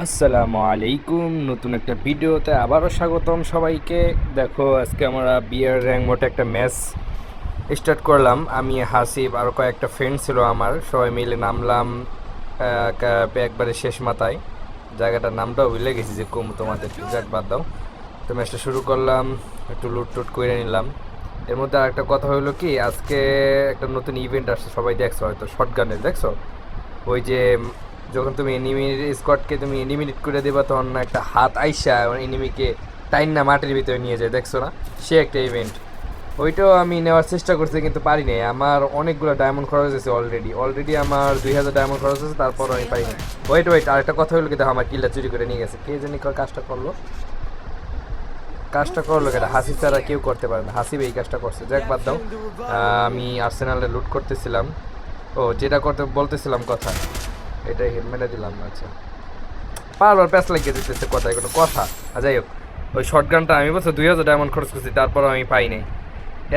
আসসালামু আলাইকুম, নতুন একটা ভিডিওতে আবারও স্বাগতম সবাইকে। দেখো, আজকে আমরা বিয়ার র্যাঙ্ক মোটে একটা ম্যাচ স্টার্ট করলাম। আমি, হাসিব আর কয়েকটা ফ্রেন্ড ছিল আমার। সবাই মিলে নামলাম একবারে শেষ মাথায়। জায়গাটার নামটাও ভুলে গেছি যে কম তোমাদের যাক বাদ দাও। তো ম্যাচটা শুরু করলাম, একটু লুট টুট করে নিলাম। এর মধ্যে আর একটা কথা হলো কি, আজকে একটা নতুন ইভেন্ট আসছে, সবাই দেখছ হয়তো শর্ট গানের দেখছ? ওই যে যখন তুমি এনিমির স্কটকে তুমি এলিমিনেট করে দেবা, তখন না একটা হাত আইসা এনিমিকে টাইন না মাটির ভিতরে নিয়ে যায়, দেখছ না? সে একটা ইভেন্ট ওইটাও আমি নেওয়ার চেষ্টা করছি, কিন্তু পারি নাই। আমার অনেকগুলো ডায়মন্ড খরচ হয়েছে অলরেডি অলরেডি আমার দুই হাজার ডায়মন্ড খরচ হয়েছে, তারপর আমি পাই না ওয়েট ওয়েট আরেকটা কথা হলো কিন্তু আমার কিল্লা চুরি করে নিয়ে গেছে। কে জানি কাজটা করল। কাজটা করল কেটা হাসি ছাড়া কেউ করতে পারে না। হাসিব এই কাজটা করছে। যাক, বাদ দাও। আমি আর্সেনালে লুট করতেছিলাম। ও, যেটা করতে বলতেছিলাম কথা। এটাই হেলমেটে দিলাম আচ্ছা। বারবার প্যাস লাগিয়ে দিতেছে কথায়, কোনো কথা। যাই হোক, ওই শর্ট গানটা আমি বলছো দুই হাজার ডায়মন্ড খরচ করছি তারপর আমি পাই নাই।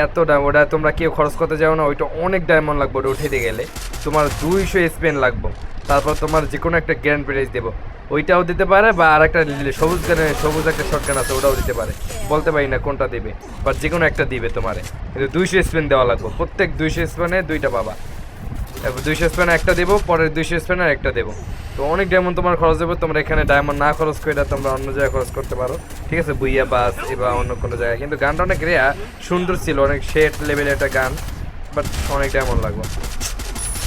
এত ওটা তোমরা কেউ খরচ করতে যাও না, ওইটা অনেক ডায়মন্ড লাগবে ওটা উঠাইতে গেলে। তোমার দুইশো স্পেন লাগবো। তারপর তোমার যে কোনো একটা গ্র্যান্ড প্রাইজ দেবো। ওইটাও দিতে পারে বা আর একটা সবুজ গানে, সবুজ একটা শর্ট গান আছে, ওটাও দিতে পারে। বলতে পারি না কোনটা দেবে বাট যে কোনো একটা দিবে তোমারে। কিন্তু দুইশো স্পেন দেওয়া লাগবে। প্রত্যেক দুইশো স্পেনে দুইটা পাবা। তারপর দুইশো স্পেন একটা দেবো পরের দুইশো স্পেনের একটা দেবো। তো অনেক ডায়মন্ড তোমার খরচ দেবো তোমরা এখানে ডায়মন্ড না খরচ করে তোমরা অন্য জায়গায় খরচ করতে পারো। ঠিক আছে? বুইয়া বাস বা অন্য কোনো জায়গায়। কিন্তু গানটা অনেক রেয়া সুন্দর ছিল অনেক শেড লেভেলের একটা গান বাট অনেক ডায়মন্ড লাগবে।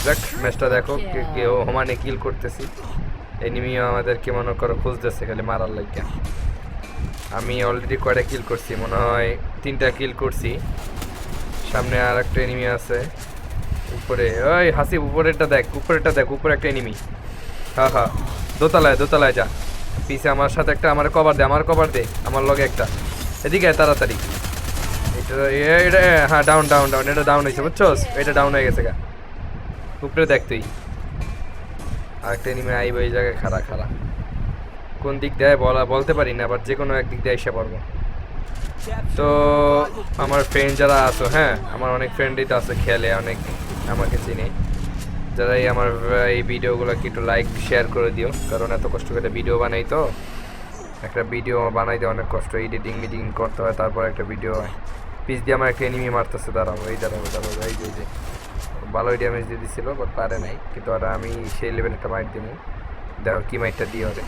দেখ ম্যাচটা দেখো কে- কেউ সমানে কিল করতেছি। এনিমিও আমাদেরকে মনে করো খুঁজতেছে খালি মারার লাগিয়া আমি অলরেডি কয়টা কিল করছি মনে হয় তিনটা কিল করছি। সামনে আর একটা এনিমি আছে। উপরে ওই হাসি উপরেরটা দেখ উপরেরটা দেখ, উপরে একটা এনিমি হ্যাঁ হ্যাঁ দোতলায় দোতলায় যা। পিছে আমার সাথে একটা, আমার কভার দে, আমার কভার দে, আমার লগে একটা। এদিকে তাড়াতাড়ি। এটা এটা হ্যাঁ ডাউন ডাউন ডাউন এটা ডাউন হয়েছে, বুঝছোস? এটা ডাউন হয়ে গেছে গা। উপরে দেখ তুই। আরেকটা এনিমি আইব এই জায়গায়, খাড়া খাড়া। কোন দিক দেয় বলা, বলতে পারি না বাট যে কোনো একদিক দিয়ে এসে পারব তো, আমার ফ্রেন্ড যারা আছো হ্যাঁ আমার অনেক ফ্রেন্ডই তো আছে, খেলে অনেক। আমাকে চিনে। যারা এই আমার এই ভিডিওগুলোকে একটু লাইক শেয়ার করে দিও, কারণ এত কষ্ট করে ভিডিও বানাই তো। একটা ভিডিও বানাইতে অনেক কষ্ট এডিটিং মিটিং করতে হয়, তারপর একটা ভিডিও পিস দিয়ে আমার একটা এনিমি মারতেছে দাঁড়াবো এই দাঁড়াবো দাঁড়াবো এই যে ভালোই ড্যামেজ দিয়ে দিছিল বাট পারে নাই। কিন্তু আর আমি সেই লেভেল একটা মাইট দিব দেখো কী মাইটটা দিয়ে ওরে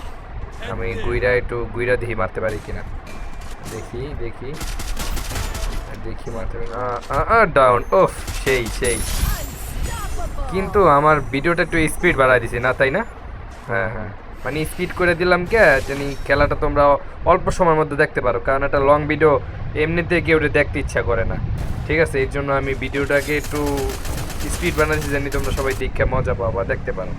আমি গুইরা একটু গুইরা দেখি মারতে পারি কিনা। দেখি দেখি। দেখি মারতে পারি। ডাউন ওফ সেই সেই। কিন্তু আমার ভিডিওটা একটু স্পিড বাড়াই দিছি, না তাই না? হ্যাঁ হ্যাঁ। মানে স্পিড করে দিলাম কে জানি খেলাটা তোমরা অল্প সময়ের মধ্যে দেখতে পারো, কারণ একটা লং ভিডিও এমনিতে কেউ দেখতে ইচ্ছা করে না। ঠিক আছে, এর জন্য আমি ভিডিওটাকে একটু স্পিড বানাচ্ছি জানি তোমরা সবাই দেখে মজা পাও বা দেখতে পারো।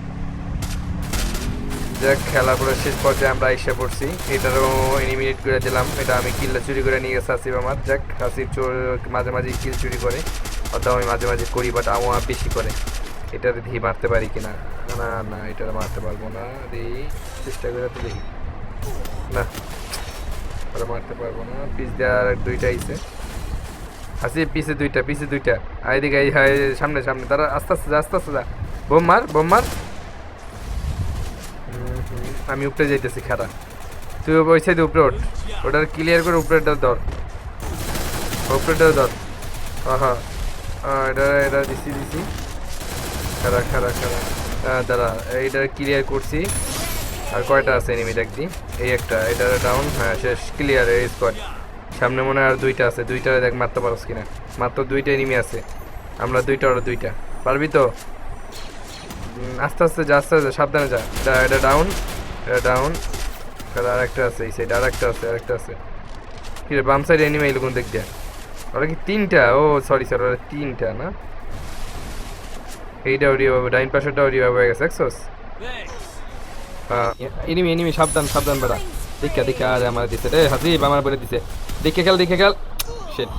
যাক, খেলা করে শেষ পর্যায়ে আমরা এসে পড়ছি। এটারও এলিমিনেট করে দিলাম। এটা আমি কিল্লা চুরি করে নিয়ে গেছে আসিফ আমার। যাক আসিফ চোর মাঝে মাঝে কিল চুরি করে অর্থাৎ আমি মাঝে মাঝে করি বাট আমার বেশি করে। এটার ধি মারতে পারি কিনা? না না এটা মারতে পারব না দেখি চেষ্টা করে তো দেখি। না, ওটা মারতে পারব না। পিস দেওয়ার আর দুইটা আইছে আসিফ পিছে দুইটা পিছে দুইটা। আর এই হয় সামনে সামনে। তারা আস্তে আস্তে যা, আস্তে আস্তে যা। বোম মার বোম মার। আমি উপরে যাইতেছি খারা তুই ওই সাইডে উপরে ওঠ। ওটার ক্লিয়ার করে উপরেটা ধর। উপরেটা ধর। হ্যাঁ হ্যাঁ এটা এটা দিছি দিছি। খারা খারা খারা। দাঁড়া, এইটা ক্লিয়ার করছি। আর কয়টা আছে এনিমি দেখছি? এই একটা, এটা ডাউন হ্যাঁ শেষ ক্লিয়ার এই স্কোয়াড সামনে মনে হয় আর দুইটা আছে, দুইটা দেখ, মারতে পারোস কিনা। মাত্র দুইটা এনিমি আছে। আমরা দুইটা, ওরা দুইটা। পারবি তো? আস্তে আস্তে যা, আস্তে আস্তে, সাবধানে যা। এটা ডাউন এটা ডাউন আর একটা আছে, এই সাইড আর একটা আছে আর একটা আছে। কি বাম সাইডে এনিমে দিক দিয়ে ওরা কি তিনটা? ও সরি স্যার ওরা তিনটা না? এইটা রিভাইভ ডাইন পাশেরটাও রিভাইভ হয়ে গেছে দেখছোস এনিমি এনিমি, সাবধান সাবধান বেড়া। দেখা দেখা আরে আমার দিছে। রে হাজি আমার বলে দিছে। দেখে খেল দেখে খেল। শেট